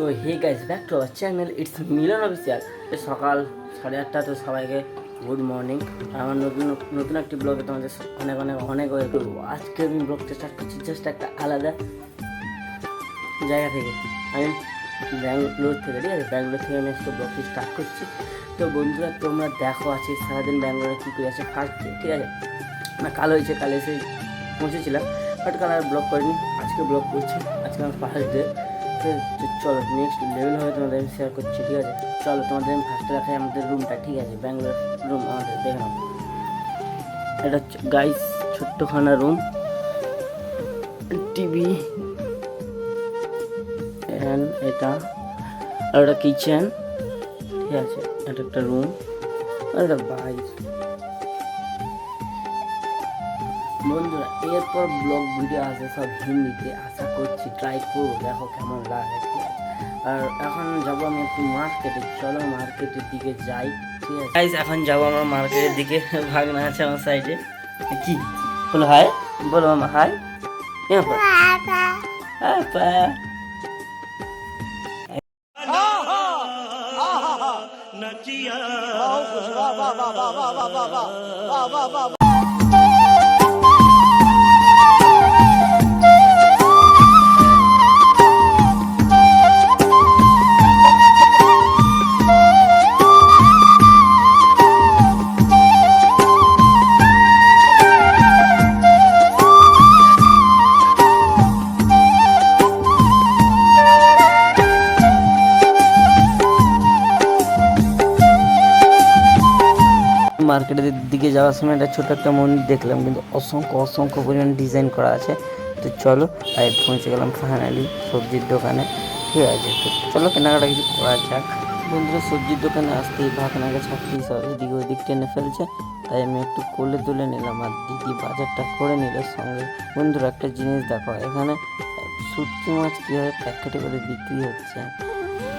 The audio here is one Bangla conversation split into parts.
So hey guys back to our channel it's Milan official সকাল সাড়ে আটটা তো সবাইকে গুড মর্নিং আমার নতুন নতুন একটি ব্লগে তোমাদের অনেক অনেক অনেক ওয়েলকাম আজকে আমি ব্লগটা স্টার্ট করছি জাস্ট একটা আলাদা জায়গা থেকে। আমি ব্যাঙ্গালোর থেকে, ঠিক আছে? ব্যাঙ্গালোর থেকে আমি আজকে ব্লগটি স্টার্ট করছি। তো বন্ধুরা, তোমরা দেখো আছে সারাদিন ব্যাঙ্গালোরে কী করে আছে ফার্স্ট ঠিক আছে? না, কাল হয়েছে, কাল এসে পৌঁছেছিলাম বাট কাল আর ব্লগ করিনি। আজকে ব্লগ করছি, আজকে আমার ফার্স্ট ডে চলো নেক্সট লেভেল হবে তোমাদের আমি শেয়ার করছি, ঠিক আছে? চলো, তোমাদের আমি ফার্স্টে দেখাই আমাদের রুমটা ঠিক আছে? ব্যাঙ্গালোর রুম আমাদের, দেখে নাও। এটা গাইস ছোট্টখানা রুম টিভি এটা, আর এটা কিচেন ঠিক আছে? এটা একটা রুম আর এটা বাইক বন্ধুরা এরপর ব্লগ ভিডিও আছে সব হিন্দিতে আশা করছি ট্রাই করব দেখো কেমন লাগে আর এখন যাব আমি একটু মার্কেটে চলো মার্কেটের দিকে যাই ঠিক আছে এখন যাব আমার মার্কেটের দিকে ভাগনা আছে আমার সাইডে কি বলো হাই বলো মামা হাই यहाँ মার্কেটের দিকে যাওয়ার সময় একটা ছোট একটা মন্দির দেখলাম, কিন্তু অসংখ্য অসংখ্য পরিমাণ ডিজাইন করা আছে। তো চলো আর পৌঁছে গেলাম ফাইনালি সবজির দোকানে। ঠিক আছে, তো চলো কেনাকাটা কিছু করা যাক। বন্ধুরা, সবজির দোকানে আসতেই ভাগনাকে ছাড়তেই সব এদিকে ওদিক টেনে ফেলছে। তাই আমি একটু কোলে তুলে নিলাম আর দিদি বাজারটা করে নিল সঙ্গে। বন্ধুরা, একটা জিনিস দেখো, এখানে শুটকি মাছ কীভাবে প্যাকেটে করে বিক্রি হচ্ছে।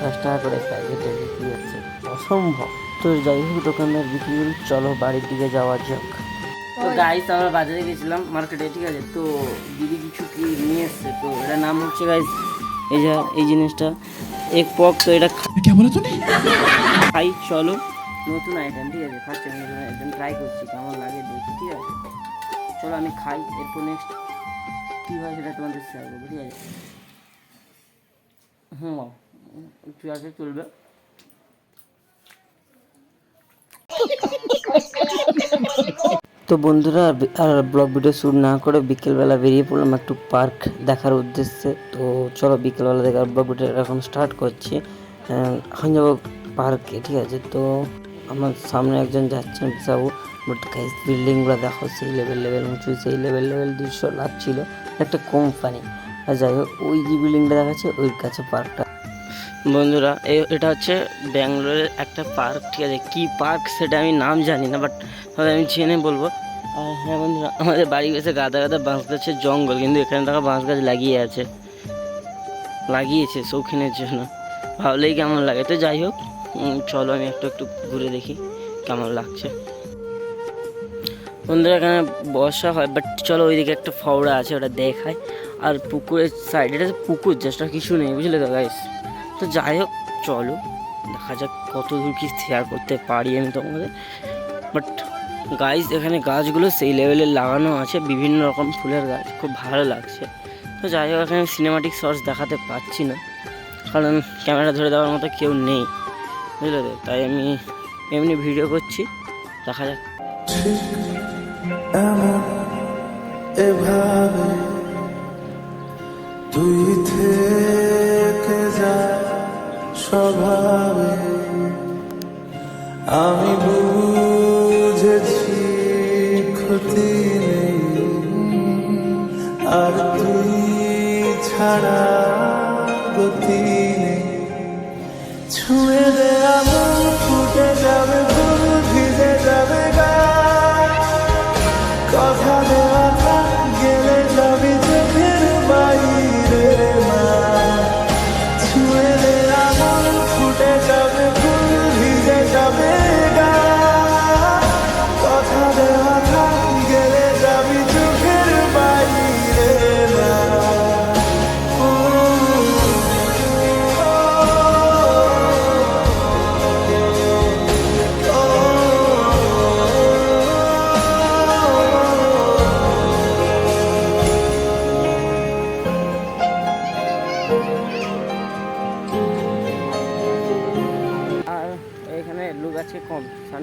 দশ টাকা করে প্যাকেটে বিক্রি হচ্ছে? অসম্ভব। তো যাই হোক দোকানদার বিক্রি চলো বাড়ির দিকে যাওয়া যাক। তো গাইস আমরা বাজারে গেছিলাম মার্কেটে ঠিক আছে? তো দিদি কিছু কি নিয়ে এসছে? তো এটার নাম হচ্ছে গাইস এই যা এই জিনিসটা এক পক তো এটা খাই চলো। নতুন আইটেম ঠিক আছে? ফার্স্ট টাইম একদম ট্রাই করছি কেমন লাগে দেখি ঠিক আছে? চলো আমি খাই এরপর নেক্সট কী হয় সেটা তোমাদের শেয়ার করব ঠিক আছে? হুম ঠিক আছে চলবে। তো বন্ধুরা, আর ব্লগ ভিডিও শ্যুট না করে বিকেলবেলা বেরিয়ে পড়লাম একটু পার্ক দেখার উদ্দেশ্যে। তো চলো বিকেলবেলা দেখার ব্লগ ভিডিও এখন স্টার্ট করছি। এখন যাব পার্কে, ঠিক আছে? তো আমার সামনে একজন যাচ্ছেন বিশাবু। বাট গাইস বিল্ডিংগুলো দেখো, সেই লেভেল লেভেল উঁচু, সেই লেভেল লেভেল দৃশ্য লাগছিল একটা কোম্পানি আর যাই হোক, ওই যে বিল্ডিংটা দেখাচ্ছে, ওই কাছে পার্কটা বন্ধুরা এটা হচ্ছে ব্যাঙ্গালোরের একটা পার্ক, ঠিক আছে? কী পার্ক সেটা আমি নাম জানি না বাট তবে আমি জেনে বলব। আর হ্যাঁ বন্ধুরা, আমাদের বাড়ি কাছে গাদা গাদা বাঁশ গাছের জঙ্গল, কিন্তু এখানে থাকা বাঁশ গাছ লাগিয়ে আছে। লাগিয়েছে শৌখিনের জন্য। ভাবলেই কেমন লাগে। তো যাই হোক চলো আমি একটু একটু ঘুরে দেখি কেমন লাগছে। বন্ধুরা, এখানে বর্ষা হয় বাট চলো ওইদিকে একটা ফওড়া আছে, ওটা দেখায়। আর পুকুরের সাইড পুকুর জাস্ট আর কিছু নেই, বুঝলে তো গাইস তো যাই হোক, চলো। দেখা যাক কত দূর কি শেয়ার করতে পারি আমি তোমাদের। বাট গাছ এখানে গাছগুলো সেই লেভেলের লাগানো আছে, বিভিন্ন রকম ফুলের গাছ, খুব ভালো লাগছে। তো যাই হোক, এখানে সিনেমাটিক শর্টস দেখাতে পাচ্ছি না। কারণ ক্যামেরা ধরে দেওয়ার মতো কেউ নেই। বুঝলে তো? তাই আমি এমনি ভিডিও করছি। দেখা যাক। এভাবে তুই স্বভাবে আমি বুঝেছি ক্ষতি নেই। আর তুই ছাড়া গতি নেই। ছুঁয়ে দেয়া ফুটে যাবে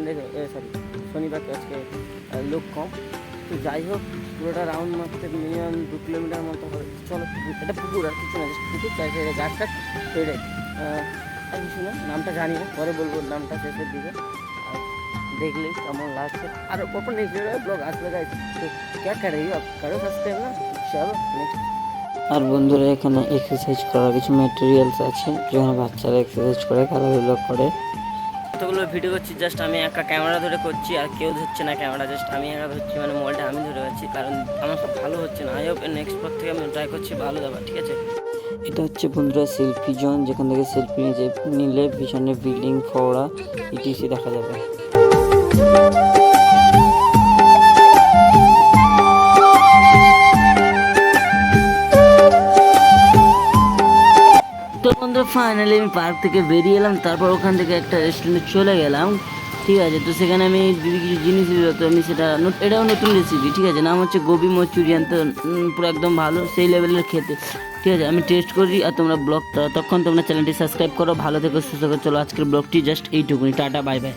সানডে সরি শনিবার আজকে লোক কম। তো যাই হোক, পুরোটা রাউন্ড মারতে মিনিমাম দু কিলোমিটার মতো হবে। চলো, এটা পুকুর আর কিছু না জাস্ট পুকুর তাই সেটা গাছ কাট সেটাই আর কিছু না, নামটা জানি না, পরে বলব নামটা শেষের দিকে। আর দেখলেই কেমন লাগছে। আর কখন নেক্সট ব্লগ আসলে গাইজ তো ক্যা এই কারও সাবস্ক্রাইব না? চলো নেক্সট আর বন্ধুরা, এখানে এক্সারসাইজ করার কিছু মেটেরিয়ালস আছে। যেখানে বাচ্চারা এক্সারসাইজ করে, খেলাধুলো করে। কতগুলো ভিডিও করছি জাস্ট আমি একা ক্যামেরা ধরে করছি, আর কেউ ধরছে না ক্যামেরা জাস্ট আমি একা ধরছি মানে মোবাইলটা আমি ধরে আছি, কারণ আমার সব ভালো হচ্ছে না। আই হোপ নেক্সট পর থেকে আমি ট্রাই করছি ভালো দেওয়ার ঠিক আছে? এটা হচ্ছে বন্ধুরা সেলফি জোন যেখান থেকে সেলফি নিয়ে নিলে পিছনে বিল্ডিং ফওড়া ইটিসি দেখা যাবে। ফাইনালি আমি পার্ক থেকে বেরিয়ে এলাম, তারপর ওখান থেকে একটা রেস্টুরেন্টে চলে গেলাম। ঠিক আছে, তো সেখানে আমি কিছু জিনিস তো আমি সেটা এটাও নতুন রেসিপি ঠিক আছে? নাম হচ্ছে গোবি মচুরিয়ান তো পুরো একদম ভালো, সেই লেভেলের খেতে। ঠিক আছে, আমি টেস্ট করি আর তোমরা ব্লগ তখন তোমরা চ্যানেলটি সাবস্ক্রাইব করো, ভালো থেকে, সুস্থ করে চলো আজকের ব্লগটি জাস্ট এইটুকুনি, টাটা বাই বাই